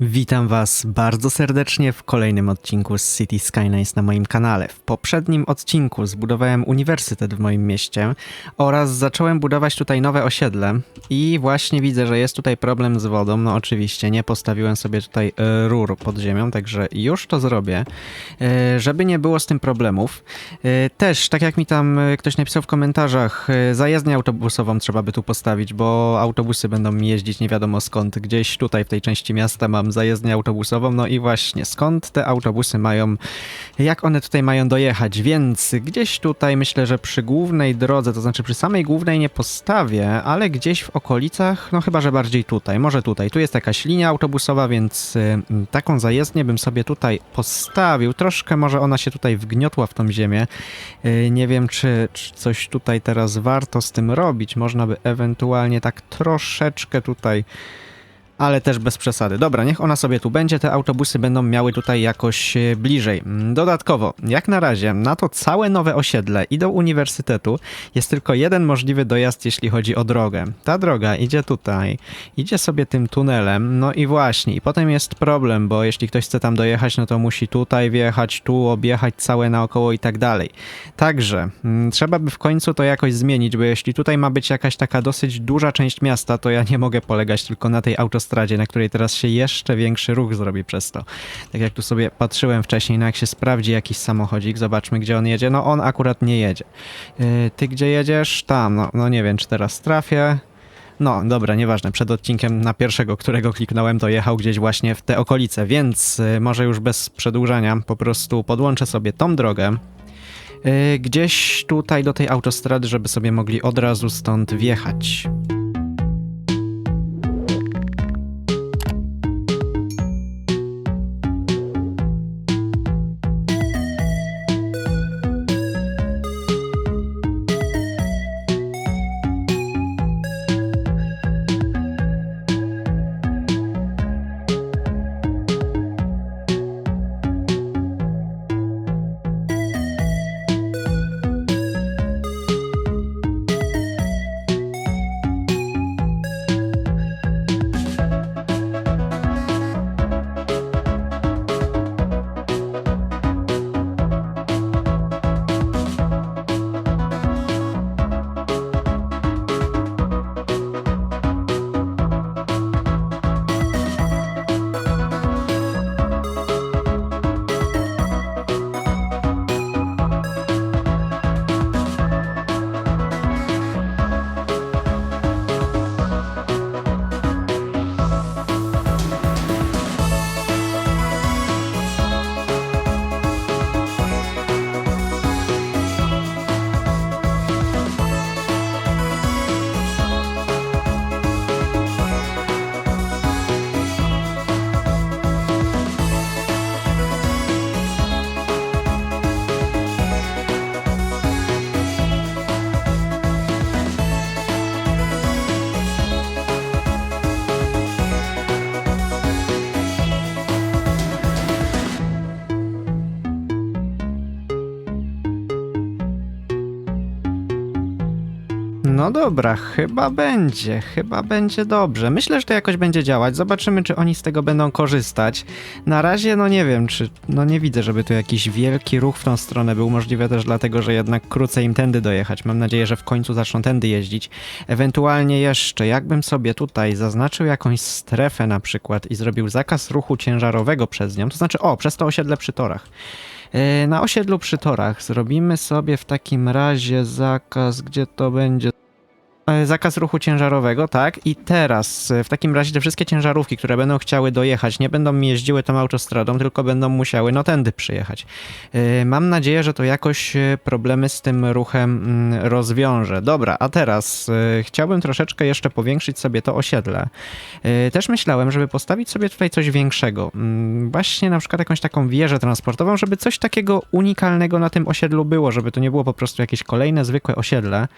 Witam Was bardzo serdecznie w kolejnym odcinku z City Skylines na moim kanale. W poprzednim odcinku zbudowałem uniwersytet w moim mieście oraz zacząłem budować tutaj nowe osiedle i właśnie widzę, że jest tutaj problem z wodą. No oczywiście nie postawiłem sobie tutaj e, rur pod ziemią, także już to zrobię, e, żeby nie było z tym problemów. E, też, tak jak mi tam ktoś napisał w komentarzach, zajezdnię autobusową trzeba by tu postawić, bo autobusy będą jeździć nie wiadomo skąd. Gdzieś tutaj w tej części miasta mam zajezdnię autobusową, no i właśnie skąd te autobusy mają, jak one tutaj mają dojechać, więc gdzieś tutaj myślę, że przy głównej drodze, to znaczy przy samej głównej nie postawię, ale gdzieś w okolicach, no chyba, że bardziej tutaj, może tutaj. Tu jest jakaś linia autobusowa, więc y, taką zajezdnię bym sobie tutaj postawił. Troszkę może ona się tutaj wgniotła w tą ziemię. Y, nie wiem, czy, czy coś tutaj teraz warto z tym robić. Można by ewentualnie tak troszeczkę tutaj ale też bez przesady. Dobra, niech ona sobie tu będzie, te autobusy będą miały tutaj jakoś e, bliżej. Mm, Dodatkowo, jak na razie, na to całe nowe osiedle i do uniwersytetu jest tylko jeden możliwy dojazd, jeśli chodzi o drogę. Ta droga idzie tutaj, idzie sobie tym tunelem, no i właśnie, i potem jest problem, bo jeśli ktoś chce tam dojechać, no to musi tutaj wjechać, tu objechać całe naokoło i tak dalej. Także mm, trzeba by w końcu to jakoś zmienić, bo jeśli tutaj ma być jakaś taka dosyć duża część miasta, to ja nie mogę polegać tylko na tej autostradzie, na której teraz się jeszcze większy ruch zrobi przez to. Tak jak tu sobie patrzyłem wcześniej, no jak się sprawdzi jakiś samochodzik, zobaczmy gdzie on jedzie, no on akurat nie jedzie. Yy, ty gdzie jedziesz? Tam, no, no nie wiem czy teraz trafię. No, dobra, nieważne. Przed odcinkiem na pierwszego, którego kliknąłem, to jechał gdzieś właśnie w te okolice, więc y, może już bez przedłużania po prostu podłączę sobie tą drogę. y, Gdzieś tutaj do tej autostrady, żeby sobie mogli od razu stąd wjechać. No dobra, chyba będzie, chyba będzie dobrze. Myślę, że to jakoś będzie działać. Zobaczymy, czy oni z tego będą korzystać. Na razie, no nie wiem, czy. No nie widzę, żeby tu jakiś wielki ruch w tą stronę był możliwy też dlatego, że jednak krócej im tędy dojechać. Mam nadzieję, że w końcu zaczną tędy jeździć. Ewentualnie jeszcze, jakbym sobie tutaj zaznaczył jakąś strefę na przykład i zrobił zakaz ruchu ciężarowego przez nią, to znaczy, o, przez to osiedle przy torach. Yy, Na osiedlu przy torach zrobimy sobie w takim razie zakaz, gdzie to będzie. E, Zakaz ruchu ciężarowego, tak? I teraz e, w takim razie te wszystkie ciężarówki, które będą chciały dojechać, nie będą jeździły tą autostradą, tylko będą musiały no tędy przyjechać. E, Mam nadzieję, że to jakoś problemy z tym ruchem mm, rozwiąże. Dobra, a teraz chciałbym troszeczkę jeszcze powiększyć sobie to osiedle. Też myślałem, żeby postawić sobie tutaj coś większego. Mm, Właśnie na przykład jakąś taką wieżę transportową, żeby coś takiego unikalnego na tym osiedlu było, żeby to nie było po prostu jakieś kolejne zwykłe osiedle.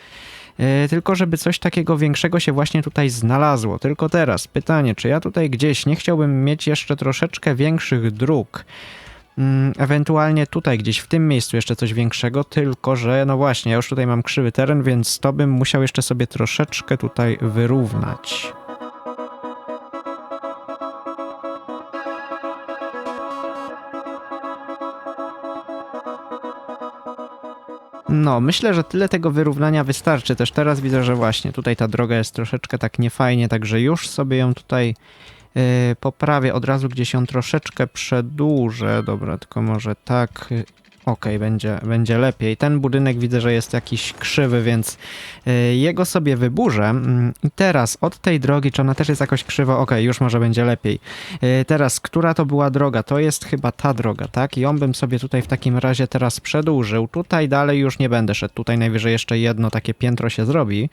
E, tylko żeby coś takiego większego się właśnie tutaj znalazło. Tylko teraz pytanie, czy ja tutaj gdzieś nie chciałbym mieć jeszcze troszeczkę większych dróg? Mm, Ewentualnie tutaj gdzieś w tym miejscu jeszcze coś większego, tylko że no właśnie, ja już tutaj mam krzywy teren, więc to bym musiał jeszcze sobie troszeczkę tutaj wyrównać. No, myślę, że tyle tego wyrównania wystarczy. Też teraz widzę, że właśnie tutaj ta droga jest troszeczkę tak niefajnie, także już sobie ją tutaj yy, poprawię. Od razu gdzieś ją troszeczkę przedłużę. Dobra, tylko może tak. Okej, będzie, będzie lepiej. Ten budynek widzę, że jest jakiś krzywy, więc yy, jego sobie wyburzę. Mm, I teraz od tej drogi, czy ona też jest jakoś krzywa? Okej, już może będzie lepiej. Yy, teraz, która to była droga? To jest chyba ta droga, tak? I ją bym sobie tutaj w takim razie teraz przedłużył. Tutaj dalej już nie będę szedł. Tutaj najwyżej jeszcze jedno takie piętro się zrobi.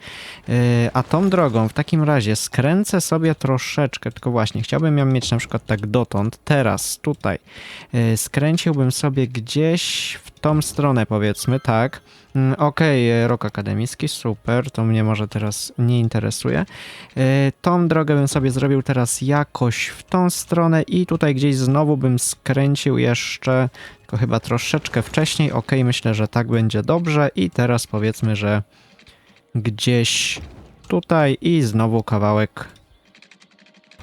Yy, a tą drogą w takim razie skręcę sobie troszeczkę, tylko właśnie chciałbym ją mieć na przykład tak dotąd. Teraz tutaj skręciłbym sobie gdzieś w tą stronę powiedzmy, tak. Mm, Okej, okay, rok akademicki, super, to mnie może teraz nie interesuje. Yy, Tą drogę bym sobie zrobił teraz jakoś w tą stronę i tutaj gdzieś znowu bym skręcił jeszcze, tylko chyba troszeczkę wcześniej. Ok, myślę, że tak będzie dobrze i teraz powiedzmy, że gdzieś tutaj i znowu kawałek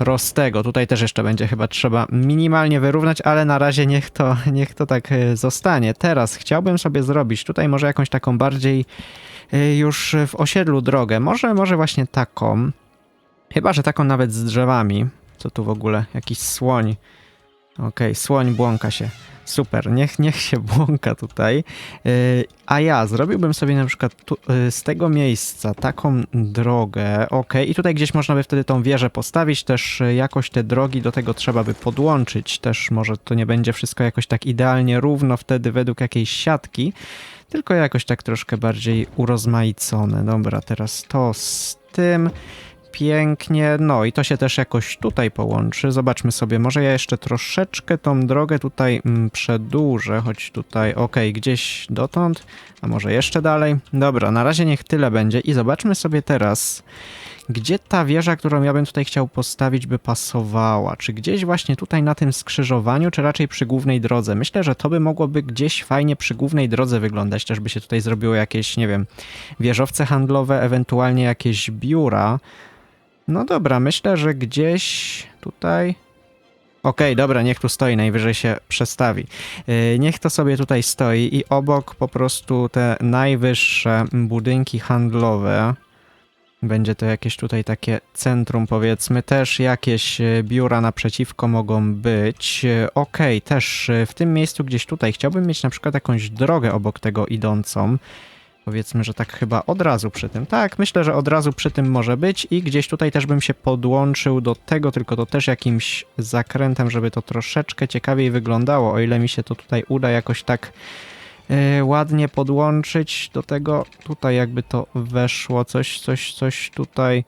prostego. Tutaj też jeszcze będzie chyba trzeba minimalnie wyrównać, ale na razie niech to, niech to tak e, zostanie. Teraz chciałbym sobie zrobić tutaj może jakąś taką bardziej e, już w osiedlu drogę. Może, może właśnie taką. Chyba, że taką nawet z drzewami. Co tu w ogóle? Jakiś słoń. Okej, słoń błąka się. Super, niech, niech się błąka tutaj. Yy, a ja zrobiłbym sobie na przykład tu, yy, z tego miejsca taką drogę. Ok, i tutaj gdzieś można by wtedy tą wieżę postawić. Też yy, jakoś te drogi do tego trzeba by podłączyć. Też może to nie będzie wszystko jakoś tak idealnie równo wtedy według jakiejś siatki, tylko jakoś tak troszkę bardziej urozmaicone. Dobra, teraz to z tym pięknie. No i to się też jakoś tutaj połączy. Zobaczmy sobie, może ja jeszcze troszeczkę tą drogę tutaj mm, przedłużę, choć tutaj, ok, gdzieś dotąd, a może jeszcze dalej. Dobra, na razie niech tyle będzie i zobaczmy sobie teraz, gdzie ta wieża, którą ja bym tutaj chciał postawić, by pasowała. Czy gdzieś właśnie tutaj na tym skrzyżowaniu, czy raczej przy głównej drodze? Myślę, że to by mogłoby gdzieś fajnie przy głównej drodze wyglądać. Też by się tutaj zrobiło jakieś, nie wiem, wieżowce handlowe, ewentualnie jakieś biura. No dobra, myślę, że gdzieś tutaj. Okej, dobra, niech tu stoi, najwyżej się przestawi. Yy, niech to sobie tutaj stoi i obok po prostu te najwyższe budynki handlowe. Będzie to jakieś tutaj takie centrum, powiedzmy. Też jakieś e, biura naprzeciwko mogą być. E, Okej, też e, w tym miejscu gdzieś tutaj chciałbym mieć na przykład jakąś drogę obok tego idącą. Powiedzmy, że tak chyba od razu przy tym. Tak, myślę, że od razu przy tym może być i gdzieś tutaj też bym się podłączył do tego, tylko to też jakimś zakrętem, żeby to troszeczkę ciekawiej wyglądało, o ile mi się to tutaj uda jakoś tak yy, ładnie podłączyć do tego. Tutaj jakby to weszło, coś, coś, coś tutaj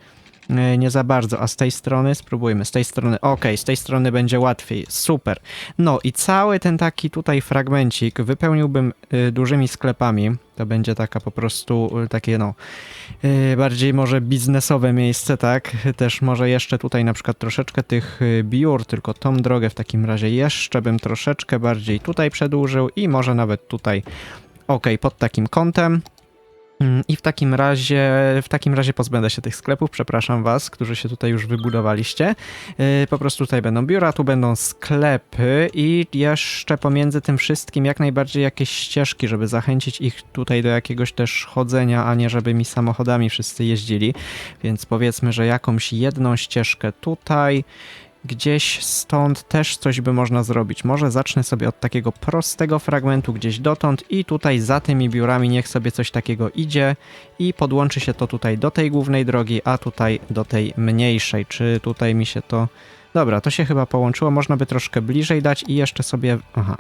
nie za bardzo, a z tej strony spróbujmy, z tej strony, ok, z tej strony będzie łatwiej, super. No i cały ten taki tutaj fragmencik wypełniłbym yy, dużymi sklepami, to będzie taka po prostu y, takie no bardziej może biznesowe miejsce, tak? Też może jeszcze tutaj na przykład troszeczkę tych biur, tylko tą drogę w takim razie jeszcze bym troszeczkę bardziej tutaj przedłużył i może nawet tutaj ok, pod takim kątem. Mm, I w takim razie, w takim razie pozbędę się tych sklepów, przepraszam was, którzy się tutaj już wybudowaliście. Yy, po prostu tutaj będą biura, tu będą sklepy i jeszcze pomiędzy tym wszystkim jak najbardziej jakieś ścieżki, żeby zachęcić ich tutaj do jakiegoś też chodzenia, a nie żeby mi samochodami wszyscy jeździli. Więc powiedzmy, że jakąś jedną ścieżkę tutaj, gdzieś stąd też coś by można zrobić. Może zacznę sobie od takiego prostego fragmentu gdzieś dotąd i tutaj za tymi biurami niech sobie coś takiego idzie i podłączy się to tutaj do tej głównej drogi, a tutaj do tej mniejszej. Czy tutaj mi się to... Dobra, to się chyba połączyło. Można by troszkę bliżej dać i jeszcze sobie. Aha.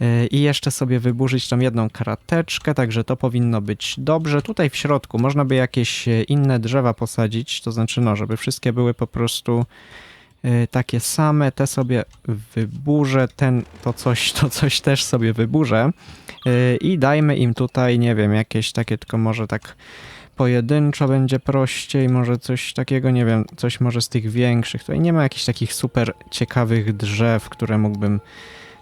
Yy, I jeszcze sobie wyburzyć tą jedną krateczkę, także to powinno być dobrze. Tutaj w środku można by jakieś e, inne drzewa posadzić, to znaczy, no, żeby wszystkie były po prostu takie same, te sobie wyburzę, ten to coś, to coś też sobie wyburzę y, i dajmy im tutaj, nie wiem, jakieś takie, tylko może tak pojedynczo będzie prościej, może coś takiego, nie wiem, coś może z tych większych. Tutaj nie ma jakichś takich super ciekawych drzew, które mógłbym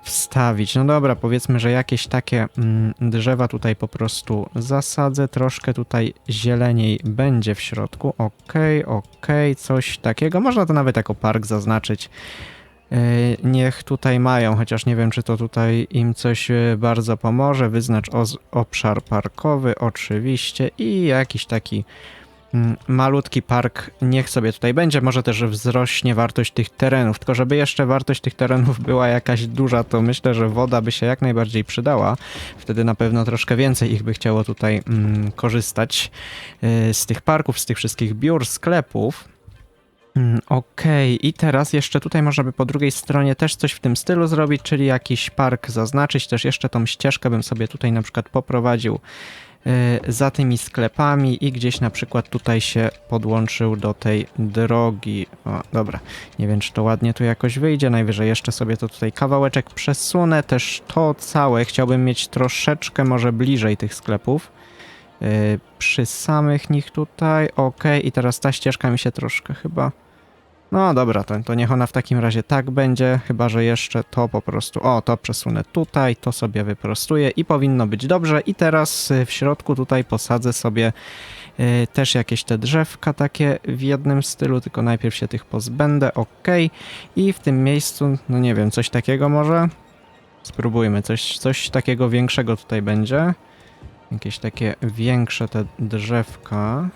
wstawić. No dobra, powiedzmy, że jakieś takie mm, drzewa tutaj po prostu zasadzę, troszkę tutaj zieleniej będzie w środku. Okej, okej, coś takiego. Można to nawet jako park zaznaczyć. E, niech tutaj mają, chociaż nie wiem, czy to tutaj im coś e, bardzo pomoże. Wyznacz obszar parkowy, oczywiście, i jakiś taki malutki park niech sobie tutaj będzie. Może też wzrośnie wartość tych terenów, tylko żeby jeszcze wartość tych terenów była jakaś duża, to myślę, że woda by się jak najbardziej przydała. Wtedy na pewno troszkę więcej ich by chciało tutaj mm, korzystać e, z tych parków, z tych wszystkich biur, sklepów. Mm, Okej, i teraz jeszcze tutaj można by po drugiej stronie też coś w tym stylu zrobić, czyli jakiś park zaznaczyć, też jeszcze tą ścieżkę bym sobie tutaj na przykład poprowadził y, za tymi sklepami i gdzieś na przykład tutaj się podłączył do tej drogi. O, dobra, nie wiem czy to ładnie tu jakoś wyjdzie, najwyżej jeszcze sobie to tutaj kawałeczek przesunę, też to całe chciałbym mieć troszeczkę może bliżej tych sklepów. y, Przy samych nich tutaj, ok, i teraz ta ścieżka mi się troszkę chyba no dobra, to, to niech ona w takim razie tak będzie, chyba że jeszcze to po prostu, o to przesunę tutaj, to sobie wyprostuję i powinno być dobrze. I teraz y, w środku tutaj posadzę sobie y, też jakieś te drzewka takie w jednym stylu, tylko najpierw się tych pozbędę, ok. I w tym miejscu, no nie wiem, coś takiego może? Spróbujmy, coś, coś takiego większego tutaj będzie. Jakieś takie większe te drzewka.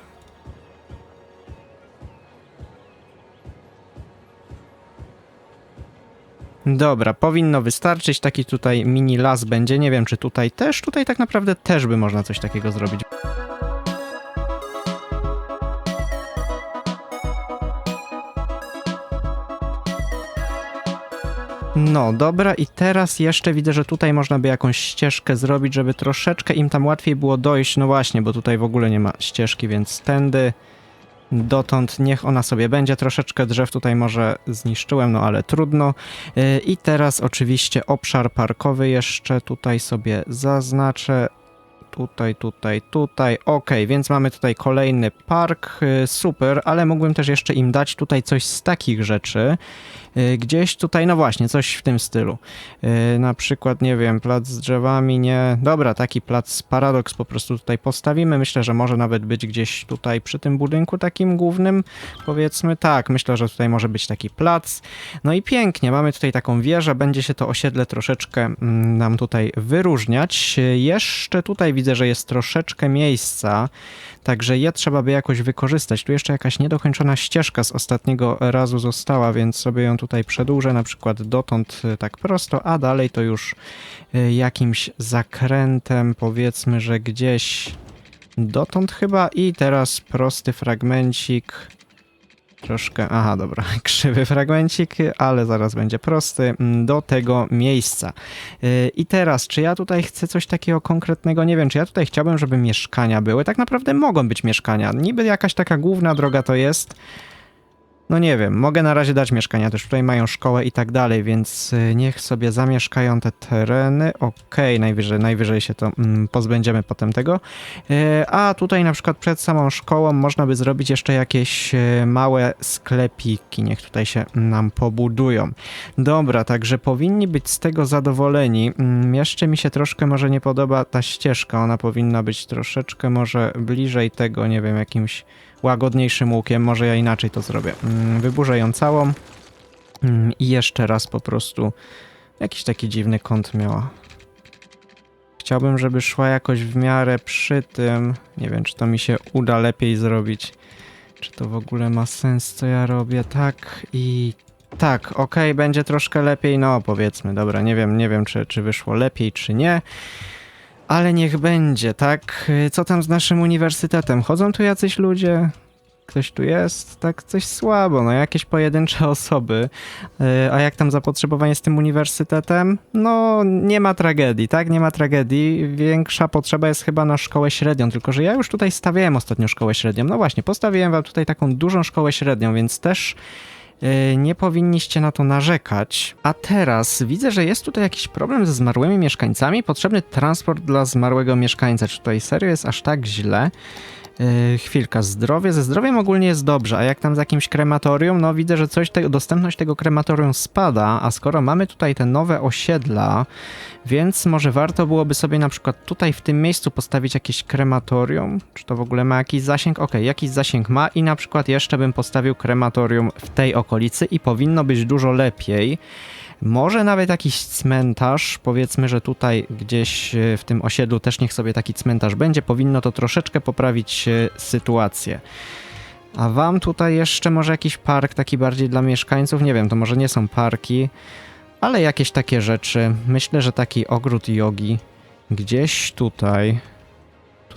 Dobra, powinno wystarczyć. Taki tutaj mini las będzie. Nie wiem, czy tutaj też. Tutaj tak naprawdę też by można coś takiego zrobić. No, dobra, i teraz jeszcze widzę, że tutaj można by jakąś ścieżkę zrobić, żeby troszeczkę im tam łatwiej było dojść. No właśnie, bo tutaj w ogóle nie ma ścieżki, więc tędy dotąd niech ona sobie będzie. Troszeczkę drzew tutaj może zniszczyłem, no ale trudno. Yy, I teraz oczywiście obszar parkowy jeszcze tutaj sobie zaznaczę. Tutaj, tutaj, tutaj. Ok, więc mamy tutaj kolejny park. Yy, Super, ale mógłbym też jeszcze im dać tutaj coś z takich rzeczy. Yy, Gdzieś tutaj, no właśnie, coś w tym stylu. Yy, Na przykład, nie wiem, plac z drzewami, nie. Dobra, taki plac paradoks po prostu tutaj postawimy. Myślę, że może nawet być gdzieś tutaj przy tym budynku takim głównym. Powiedzmy tak, myślę, że tutaj może być taki plac. No i pięknie, mamy tutaj taką wieżę. Będzie się to osiedle troszeczkę mm, nam tutaj wyróżniać. Yy, Jeszcze tutaj widzę, że jest troszeczkę miejsca. Także je trzeba by jakoś wykorzystać. Tu jeszcze jakaś niedokończona ścieżka z ostatniego razu została, więc sobie ją tutaj przedłużę, na przykład dotąd y, tak prosto, a dalej to już y, jakimś zakrętem, powiedzmy, że gdzieś dotąd chyba i teraz prosty fragmencik. Troszkę, aha, dobra, krzywy fragmencik, ale zaraz będzie prosty, mm, do tego miejsca. Yy, I teraz, czy ja tutaj chcę coś takiego konkretnego? Nie wiem, czy ja tutaj chciałbym, żeby mieszkania były. Tak naprawdę mogą być mieszkania. Niby jakaś taka główna droga to jest. No nie wiem, mogę na razie dać mieszkania, też tutaj mają szkołę i tak dalej, więc y, niech sobie zamieszkają te tereny. Okej, najwyżej, najwyżej się to mm, pozbędziemy potem tego. Y, A tutaj na przykład przed samą szkołą można by zrobić jeszcze jakieś y, małe sklepiki, niech tutaj się nam pobudują. Dobra, także powinni być z tego zadowoleni. Mm, Jeszcze mi się troszkę może nie podoba ta ścieżka, ona powinna być troszeczkę może bliżej tego, nie wiem, jakimś łagodniejszym łukiem, może ja inaczej to zrobię. Mm, Wyburzę ją całą Mm, i jeszcze raz po prostu jakiś taki dziwny kąt miała. Chciałbym, żeby szła jakoś w miarę przy tym. Nie wiem, czy to mi się uda lepiej zrobić. Czy to w ogóle ma sens, co ja robię? Tak i tak, okej, będzie troszkę lepiej, no powiedzmy, dobra, nie wiem, nie wiem, czy, czy wyszło lepiej, czy nie. Ale niech będzie, tak? Co tam z naszym uniwersytetem? Chodzą tu jacyś ludzie? Ktoś tu jest? Tak, coś słabo, no jakieś pojedyncze osoby. Yy, A jak tam zapotrzebowanie z tym uniwersytetem? No, nie ma tragedii, tak? Nie ma tragedii. Większa potrzeba jest chyba na szkołę średnią, tylko że ja już tutaj stawiałem ostatnio szkołę średnią. No właśnie, postawiłem wam tutaj taką dużą szkołę średnią, więc też nie powinniście na to narzekać. A teraz widzę, że jest tutaj jakiś problem ze zmarłymi mieszkańcami. Potrzebny transport dla zmarłego mieszkańca. Czy tutaj serio jest aż tak źle? Yy, chwilka, zdrowie. Ze zdrowiem ogólnie jest dobrze, a jak tam z jakimś krematorium, no widzę, że coś tego, dostępność tego krematorium spada, a skoro mamy tutaj te nowe osiedla, więc może warto byłoby sobie na przykład tutaj w tym miejscu postawić jakieś krematorium. Czy to w ogóle ma jakiś zasięg? Okej, jakiś zasięg ma i na przykład jeszcze bym postawił krematorium w tej okolicy i powinno być dużo lepiej. Może nawet jakiś cmentarz, powiedzmy, że tutaj gdzieś e, w tym osiedlu też niech sobie taki cmentarz będzie, powinno to troszeczkę poprawić e, sytuację. A wam tutaj jeszcze może jakiś park taki bardziej dla mieszkańców? Nie wiem, to może nie są parki, ale jakieś takie rzeczy. Myślę, że taki ogród jogi gdzieś tutaj.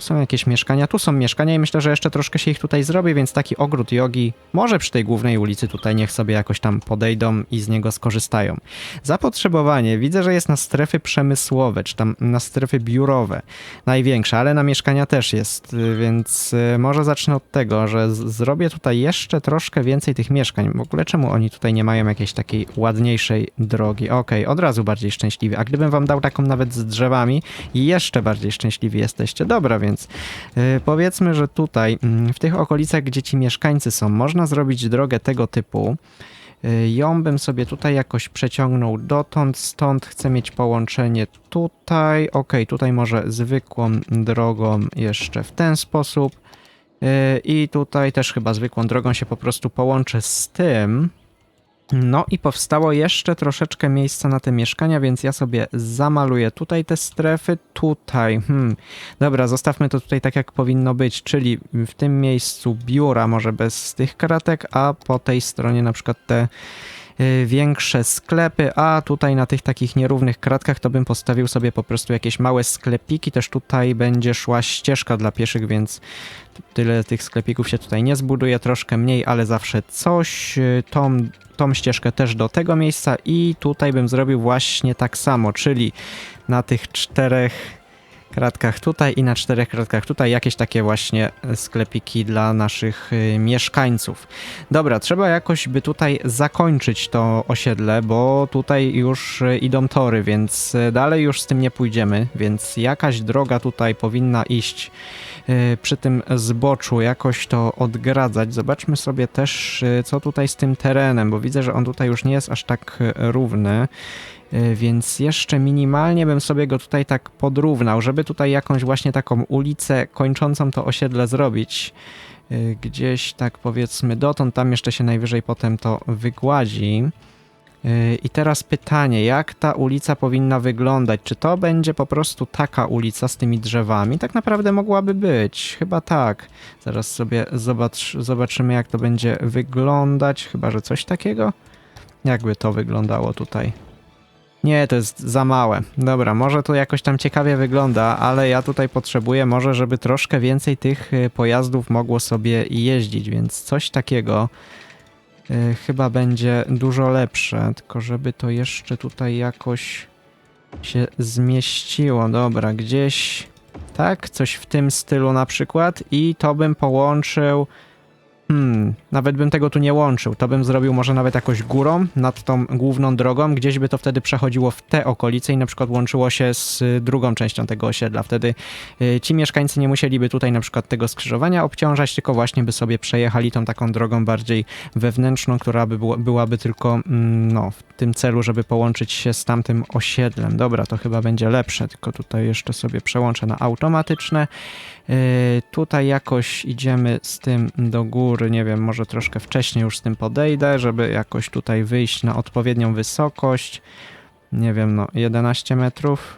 Tu są jakieś mieszkania, tu są mieszkania i myślę, że jeszcze troszkę się ich tutaj zrobi, więc taki ogród jogi może przy tej głównej ulicy tutaj niech sobie jakoś tam podejdą i z niego skorzystają. Zapotrzebowanie widzę, że jest na strefy przemysłowe, czy tam na strefy biurowe największe, ale na mieszkania też jest, y, więc y, może zacznę od tego, że zrobię tutaj jeszcze troszkę więcej tych mieszkań. W ogóle czemu oni tutaj nie mają jakiejś takiej ładniejszej drogi? Okej, od razu bardziej szczęśliwi. A gdybym wam dał taką nawet z drzewami, jeszcze bardziej szczęśliwi jesteście. Dobra, więc y, powiedzmy, że tutaj mm, w tych okolicach, gdzie ci mieszkańcy są, można zrobić drogę tego typu. Y, Ją bym sobie tutaj jakoś przeciągnął dotąd, stąd chcę mieć połączenie tutaj. Ok, tutaj może zwykłą drogą jeszcze w ten sposób. Y, I tutaj też chyba zwykłą drogą się po prostu połączę z tym. No i powstało jeszcze troszeczkę miejsca na te mieszkania, więc ja sobie zamaluję tutaj te strefy, tutaj. Hmm. Dobra, zostawmy to tutaj tak jak powinno być, czyli w tym miejscu biura może bez tych kratek, a po tej stronie na przykład te większe sklepy, a tutaj na tych takich nierównych kratkach to bym postawił sobie po prostu jakieś małe sklepiki, też tutaj będzie szła ścieżka dla pieszych, więc tyle tych sklepików się tutaj nie zbuduje, troszkę mniej, ale zawsze coś. Y, Tą, tą ścieżkę też do tego miejsca i tutaj bym zrobił właśnie tak samo, czyli na tych czterech kratkach tutaj i na czterech kratkach tutaj jakieś takie właśnie sklepiki dla naszych y, mieszkańców. Dobra, trzeba jakoś by tutaj zakończyć to osiedle, bo tutaj już y, idą tory, więc y, dalej już z tym nie pójdziemy, więc jakaś droga tutaj powinna iść przy tym zboczu, jakoś to odgradzać. Zobaczmy sobie też, co tutaj z tym terenem, bo widzę, że on tutaj już nie jest aż tak równy. Y, Więc jeszcze minimalnie bym sobie go tutaj tak podrównał, żeby tutaj jakąś właśnie taką ulicę kończącą to osiedle zrobić. Y, Gdzieś tak powiedzmy dotąd, tam jeszcze się najwyżej potem to wygładzi. Y, I teraz pytanie, jak ta ulica powinna wyglądać? Czy to będzie po prostu taka ulica z tymi drzewami? Tak naprawdę mogłaby być, chyba tak. Zaraz sobie zobacz, zobaczymy, jak to będzie wyglądać. Chyba, że coś takiego? Jakby to wyglądało tutaj? Nie, to jest za małe. Dobra, może to jakoś tam ciekawie wygląda, ale ja tutaj potrzebuję może, żeby troszkę więcej tych y, pojazdów mogło sobie jeździć, więc coś takiego y, chyba będzie dużo lepsze, tylko żeby to jeszcze tutaj jakoś się zmieściło. Dobra, gdzieś tak, coś w tym stylu na przykład i to bym połączył Hmm, nawet bym tego tu nie łączył. To bym zrobił może nawet jakoś górą nad tą główną drogą, gdzieś by to wtedy przechodziło w te okolice i na przykład łączyło się z y, drugą częścią tego osiedla. Wtedy y, ci mieszkańcy nie musieliby tutaj na przykład tego skrzyżowania obciążać, tylko właśnie by sobie przejechali tą taką drogą bardziej wewnętrzną, która by było, byłaby tylko mm, no, w tym celu, żeby połączyć się z tamtym osiedlem. Dobra, to chyba będzie lepsze, tylko tutaj jeszcze sobie przełączę na automatyczne. Yy, tutaj jakoś idziemy z tym do góry, nie wiem, może troszkę wcześniej już z tym podejdę, żeby jakoś tutaj wyjść na odpowiednią wysokość. Nie wiem, no 11 metrów.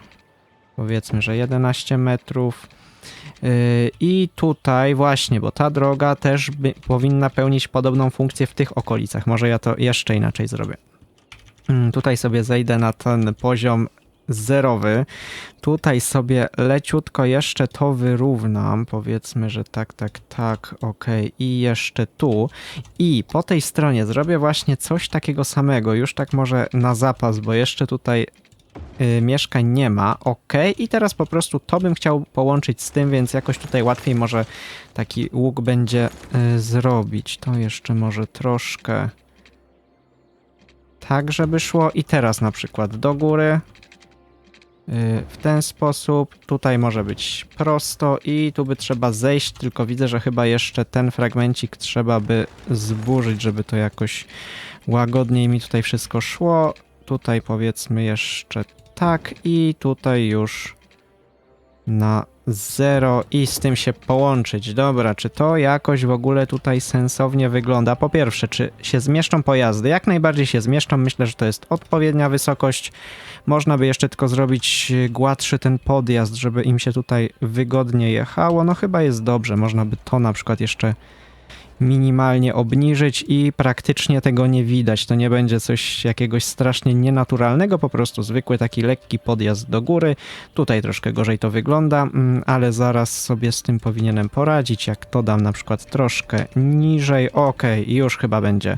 Powiedzmy, że 11 metrów. Yy, I tutaj właśnie, bo ta droga też by, powinna pełnić podobną funkcję w tych okolicach. Może ja to jeszcze inaczej zrobię. Mm, Tutaj sobie zejdę na ten poziom zerowy. Tutaj sobie leciutko jeszcze to wyrównam. Powiedzmy, że tak, tak, tak, ok. I jeszcze tu. I po tej stronie zrobię właśnie coś takiego samego. Już tak może na zapas, bo jeszcze tutaj y, mieszkań nie ma. Ok. I teraz po prostu to bym chciał połączyć z tym, więc jakoś tutaj łatwiej może taki łuk będzie y, zrobić. To jeszcze może troszkę tak, żeby szło i teraz na przykład do góry yy, w ten sposób. Tutaj może być prosto i tu by trzeba zejść, tylko widzę, że chyba jeszcze ten fragmencik trzeba by zburzyć, żeby to jakoś łagodniej mi tutaj wszystko szło. Tutaj powiedzmy jeszcze tak i tutaj już na 0 i z tym się połączyć. Dobra, czy to jakoś w ogóle tutaj sensownie wygląda? Po pierwsze, czy się zmieszczą pojazdy? Jak najbardziej się zmieszczą. Myślę, że to jest odpowiednia wysokość. Można by jeszcze tylko zrobić gładszy ten podjazd, żeby im się tutaj wygodnie jechało. No chyba jest dobrze. Można by to na przykład jeszcze minimalnie obniżyć i praktycznie tego nie widać. To nie będzie coś jakiegoś strasznie nienaturalnego, po prostu zwykły taki lekki podjazd do góry. Tutaj troszkę gorzej to wygląda, mm, ale zaraz sobie z tym powinienem poradzić. Jak to dam na przykład troszkę niżej, ok, już chyba będzie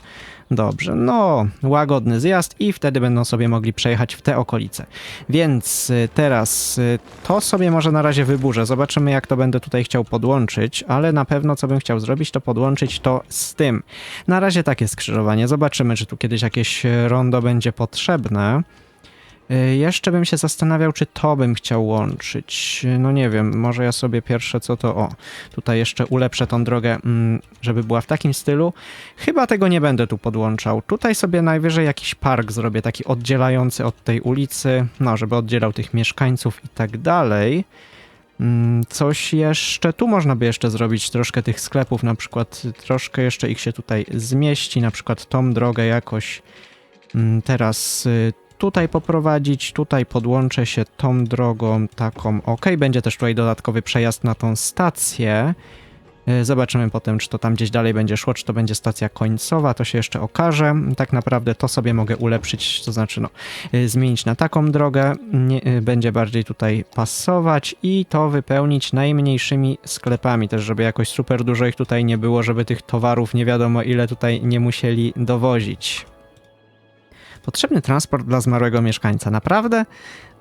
dobrze. No, łagodny zjazd i wtedy będą sobie mogli przejechać w te okolice. Więc y, teraz y, to sobie może na razie wyburzę. Zobaczymy, jak to będę tutaj chciał podłączyć, ale na pewno co bym chciał zrobić, to podłączyć to z tym. Na razie takie skrzyżowanie. Zobaczymy, czy tu kiedyś jakieś y, rondo będzie potrzebne. Y, Jeszcze bym się zastanawiał, czy to bym chciał łączyć. No nie wiem, może ja sobie pierwsze co to. O, tutaj jeszcze ulepszę tą drogę, mm, żeby była w takim stylu. Chyba tego nie będę tu podłączał. Tutaj sobie najwyżej jakiś park zrobię, taki oddzielający od tej ulicy, no, żeby oddzielał tych mieszkańców i tak dalej. Mm, Coś jeszcze, tu można by jeszcze zrobić troszkę tych sklepów, na przykład troszkę jeszcze ich się tutaj zmieści, na przykład tą drogę jakoś mm, teraz y, tutaj poprowadzić, tutaj podłączę się tą drogą taką, ok, będzie też tutaj dodatkowy przejazd na tą stację. Y, Zobaczymy potem, czy to tam gdzieś dalej będzie szło, czy to będzie stacja końcowa, to się jeszcze okaże. Tak naprawdę to sobie mogę ulepszyć, to znaczy no, y, zmienić na taką drogę, nie, y, będzie bardziej tutaj pasować i to wypełnić najmniejszymi sklepami też, żeby jakoś super dużo ich tutaj nie było, żeby tych towarów nie wiadomo ile tutaj nie musieli dowozić. Potrzebny transport dla zmarłego mieszkańca. Naprawdę?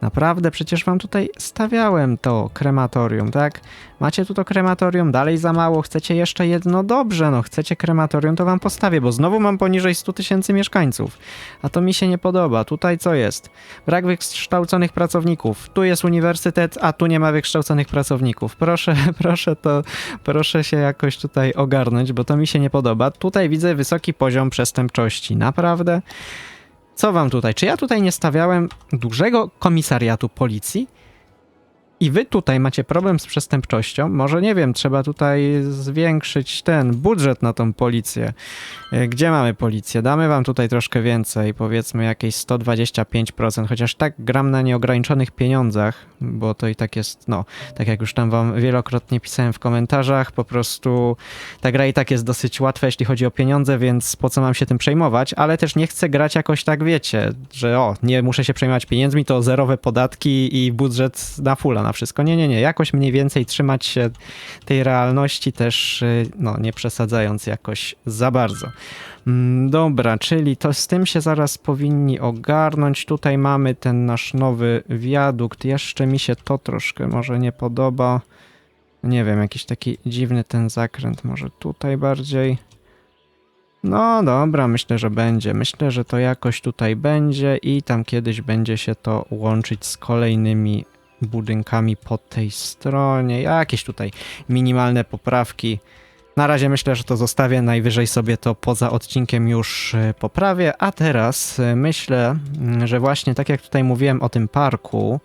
Naprawdę, przecież wam tutaj stawiałem to krematorium, tak? Macie tu to krematorium, dalej za mało, chcecie jeszcze jedno? Dobrze, no chcecie krematorium, to wam postawię, bo znowu mam poniżej 100 tysięcy mieszkańców. A to mi się nie podoba. Tutaj co jest? Brak wykształconych pracowników. Tu jest uniwersytet, a tu nie ma wykształconych pracowników. Proszę, proszę to, proszę się jakoś tutaj ogarnąć, bo to mi się nie podoba. Tutaj widzę wysoki poziom przestępczości. Naprawdę? Co wam tutaj? Czy ja tutaj nie stawiałem dużego komisariatu policji? I wy tutaj macie problem z przestępczością? Może nie wiem, trzeba tutaj zwiększyć ten budżet na tą policję. E, Gdzie mamy policję? Damy wam tutaj troszkę więcej, powiedzmy jakieś 125%, chociaż tak gram na nieograniczonych pieniądzach, bo to i tak jest, no, tak jak już tam wam wielokrotnie pisałem w komentarzach, po prostu ta gra i tak jest dosyć łatwa, jeśli chodzi o pieniądze, więc po co mam się tym przejmować, ale też nie chcę grać jakoś tak, wiecie, że o, nie muszę się przejmować pieniędzmi, to zerowe podatki i budżet na fulla na wszystko. Nie, nie, nie, jakoś mniej więcej trzymać się tej realności też, y, no, nie przesadzając jakoś za bardzo. Mm, Dobra, czyli to z tym się zaraz powinni ogarnąć. Tutaj mamy ten nasz nowy wiadukt. Jeszcze mi się to troszkę może nie podoba. Nie wiem, jakiś taki dziwny ten zakręt. Może tutaj bardziej. No dobra, myślę, że będzie. Myślę, że to jakoś tutaj będzie i tam kiedyś będzie się to łączyć z kolejnymi budynkami po tej stronie. Jakieś tutaj minimalne poprawki. Na razie myślę, że to zostawię, najwyżej sobie to poza odcinkiem już e, poprawię, a teraz e, myślę, mm, że właśnie tak jak tutaj mówiłem o tym parku,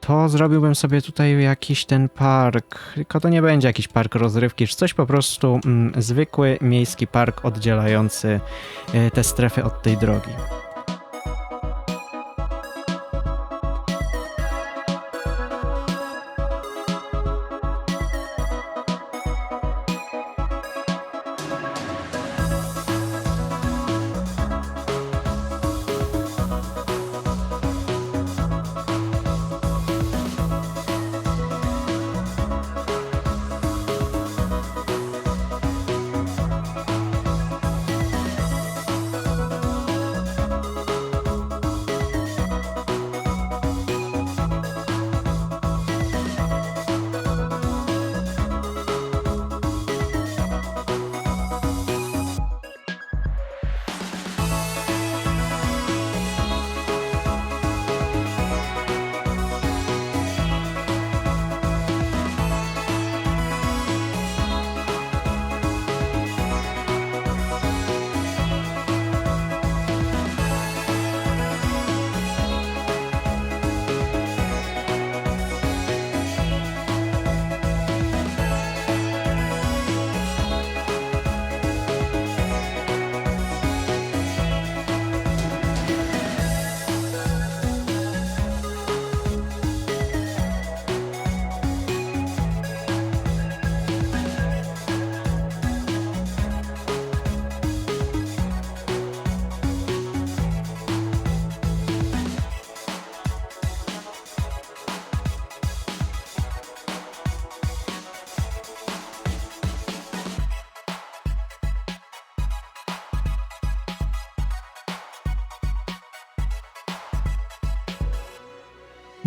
to zrobiłbym sobie tutaj jakiś ten park, tylko to nie będzie jakiś park rozrywki, czy coś po prostu mm, zwykły miejski park oddzielający e, te strefy od tej drogi.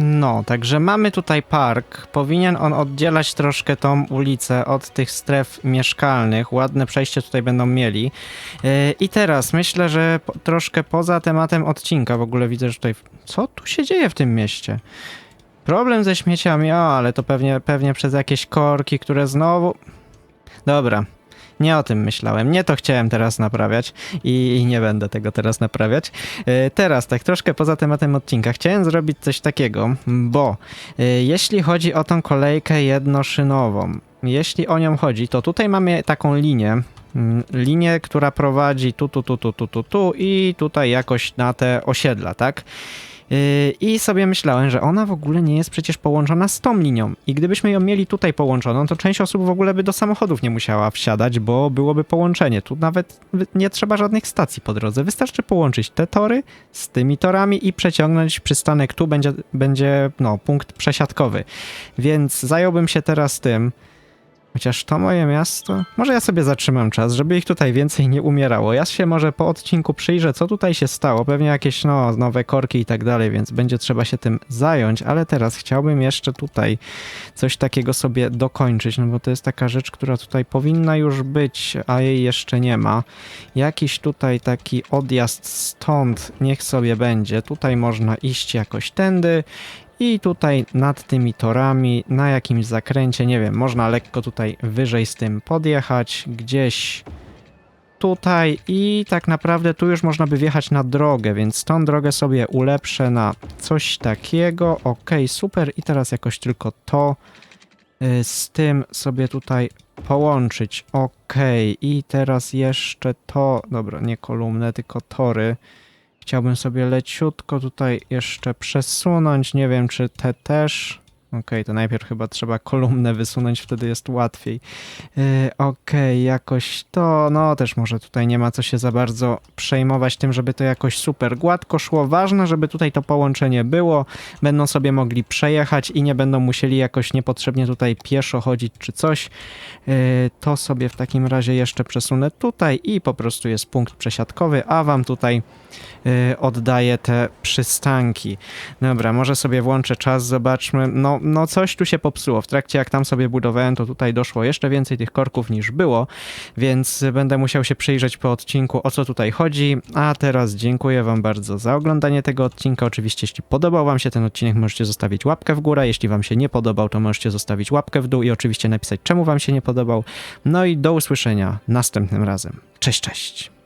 No, także mamy tutaj park. Powinien on oddzielać troszkę tą ulicę od tych stref mieszkalnych. Ładne przejście tutaj będą mieli. Yy, I teraz myślę, że po, troszkę poza tematem odcinka w ogóle widzę, że tutaj. Co tu się dzieje w tym mieście? Problem ze śmieciami, o, ale to pewnie, pewnie przez jakieś korki, które znowu. Dobra. Nie o tym myślałem, nie to chciałem teraz naprawiać i, nie będę tego teraz naprawiać. E, Teraz, tak troszkę poza tematem odcinka, chciałem zrobić coś takiego, bo e, jeśli chodzi o tą kolejkę jednoszynową, jeśli o nią chodzi, to tutaj mamy taką linię, mm, linię, która prowadzi tu, tu, tu, tu, tu, tu, tu i tutaj jakoś na te osiedla, tak? Yy, I sobie myślałem, że ona w ogóle nie jest przecież połączona z tą linią. I gdybyśmy ją mieli tutaj połączoną, to część osób w ogóle by do samochodów nie musiała wsiadać, bo byłoby połączenie. Tu nawet nie trzeba żadnych stacji po drodze. Wystarczy połączyć te tory z tymi torami i przeciągnąć przystanek. Tu będzie, będzie no, punkt przesiadkowy. Więc zająłbym się teraz tym. Chociaż to moje miasto. Może ja sobie zatrzymam czas, żeby ich tutaj więcej nie umierało. Ja się może po odcinku przyjrzę, co tutaj się stało. Pewnie jakieś no, nowe korki i tak dalej, więc będzie trzeba się tym zająć. Ale teraz chciałbym jeszcze tutaj coś takiego sobie dokończyć, no bo to jest taka rzecz, która tutaj powinna już być, a jej jeszcze nie ma. Jakiś tutaj taki odjazd stąd, niech sobie będzie. Tutaj można iść jakoś tędy. I tutaj nad tymi torami, na jakimś zakręcie, nie wiem, można lekko tutaj wyżej z tym podjechać, gdzieś tutaj i tak naprawdę tu już można by wjechać na drogę, więc tą drogę sobie ulepszę na coś takiego. Ok, super. I teraz jakoś tylko to y, z tym sobie tutaj połączyć. Ok, i teraz jeszcze to, dobra, nie kolumnę, tylko tory. Chciałbym sobie leciutko tutaj jeszcze przesunąć. Nie wiem, czy te też. Okej, to najpierw chyba trzeba kolumnę wysunąć, wtedy jest łatwiej. Yy, Okej, jakoś to, no też może tutaj nie ma co się za bardzo przejmować tym, żeby to jakoś super gładko szło. Ważne, żeby tutaj to połączenie było, będą sobie mogli przejechać i nie będą musieli jakoś niepotrzebnie tutaj pieszo chodzić czy coś. Yy, To sobie w takim razie jeszcze przesunę tutaj i po prostu jest punkt przesiadkowy, a wam tutaj yy, oddaję te przystanki. Dobra, może sobie włączę czas, zobaczmy. No, no coś tu się popsuło. W trakcie jak tam sobie budowałem, to tutaj doszło jeszcze więcej tych korków niż było, więc będę musiał się przyjrzeć po odcinku, o co tutaj chodzi. A teraz dziękuję wam bardzo za oglądanie tego odcinka. Oczywiście, jeśli podobał wam się ten odcinek, możecie zostawić łapkę w górę. Jeśli wam się nie podobał, to możecie zostawić łapkę w dół i oczywiście napisać, czemu wam się nie podobał. No i do usłyszenia następnym razem. Cześć, cześć.